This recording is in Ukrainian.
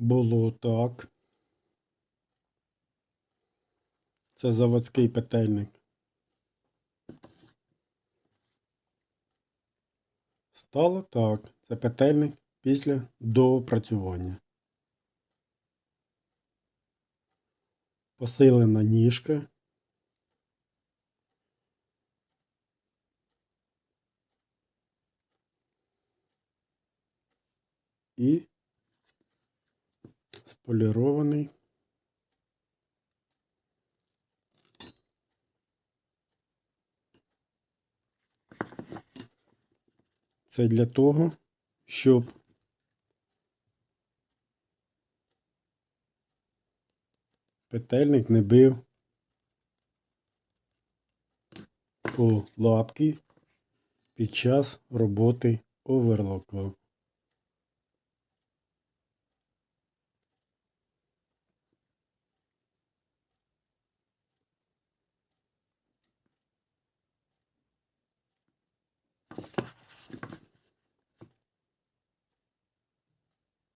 було так. Це заводський петельник. Стало так. Це петельник після доопрацювання. Посилена ніжка. І сполірований Це для того, щоб петельник не бив по лапки під час роботи оверлоку.